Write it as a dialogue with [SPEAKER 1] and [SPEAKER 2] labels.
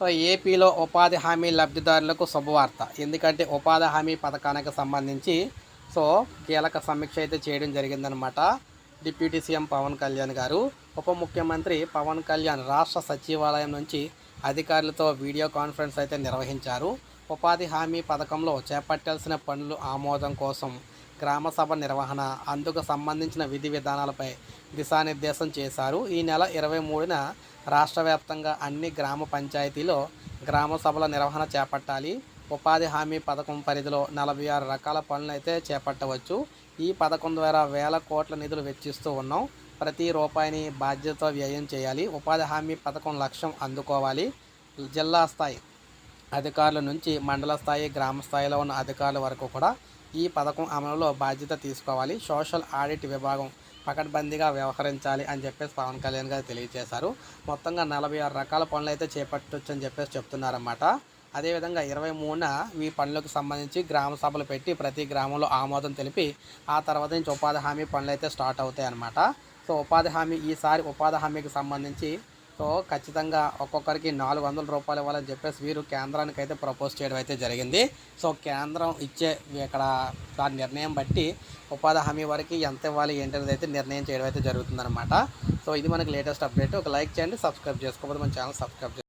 [SPEAKER 1] So ఏపీలో ఉపాధి హామీ లబ్ధిదారులకు శుభవార్త. ఎందుకంటే ఉపాధి హామీ పథకానికి సంబంధించి సో కీలక సమీక్ష అయితే చేయడం జరిగిందనమాట డిప్యూటీ సీఎం పవన్ కళ్యాణ్ గారు ఉప ముఖ్యమంత్రి పవన్ కళ్యాణ్ రాష్ట్ర సచివాలయం నుంచి అధికారులతో వీడియో కాన్ఫరెన్స్ అయితే నిర్వహించారు. ఉపాధి హామీ పథకంలో చేపట్టాల్సిన పనులు ఆమోదం కోసం గ్రామసభ నిర్వహణ అందుకు సంబంధించిన విధి విధానాలపై దిశానిర్దేశం చేశారు. ఈ నెల ఇరవై మూడున రాష్ట్ర వ్యాప్తంగా అన్ని గ్రామ పంచాయతీలో గ్రామ సభల నిర్వహణ చేపట్టాలి. ఉపాధి హామీ పథకం పరిధిలో నలభై ఆరు రకాల పనులు అయితే చేపట్టవచ్చు. ఈ పథకం ద్వారా వేల కోట్ల నిధులు వెచ్చిస్తూ ఉన్నాం. ప్రతి రూపాయిని బాధ్యతతో వ్యయం చేయాలి. ఉపాధి హామీ పథకం లక్ష్యం అందుకోవాలి. జిల్లా స్థాయి అధికారుల నుంచి మండల స్థాయి గ్రామ స్థాయిలో ఉన్న అధికారుల వరకు కూడా ఈ పథకం అమలులో బాధ్యత తీసుకోవాలి. సోషల్ ఆడిట్ విభాగం పకడ్బందీగా వ్యవహరించాలి అని చెప్పేసి పవన్ కళ్యాణ్ గారు తెలియజేశారు. మొత్తంగా నలభై ఆరు రకాల పనులు అయితే చేపట్టొచ్చు అని చెప్పేసి చెప్తున్నారన్నమాట. అదేవిధంగా ఇరవై మూడున ఈ పనులకు సంబంధించి గ్రామ సభలు పెట్టి ప్రతి గ్రామంలో ఆమోదం తెలిపి ఆ తర్వాత నుంచి ఉపాధి హామీ పనులు అయితే స్టార్ట్ అవుతాయి అన్నమాట సో ఉపాధి హామీ ఈసారి ఉపాధి హామీకి సంబంధించి సో ఖచ్చితంగా ఒక్కొక్కరికి నాలుగు వందల రూపాయలు ఇవ్వాలని చెప్పేసి వీరు కేంద్రానికి అయితే ప్రపోజ్ చేయడం అయితే జరిగింది. సో కేంద్రం ఇచ్చే ఇక్కడ దాని నిర్ణయం బట్టి ఉపాధి హామీ వరకు ఎంత ఇవ్వాలి ఏంటనేది అయితే నిర్ణయం చేయడం అయితే జరుగుతుందన్నమాట. సో ఇది మనకి లేటెస్ట్ అప్డేట్. ఒక లైక్ చేయండి సబ్స్క్రైబ్ చేసుకోకపోతే మన ఛానల్ సబ్స్క్రైబ్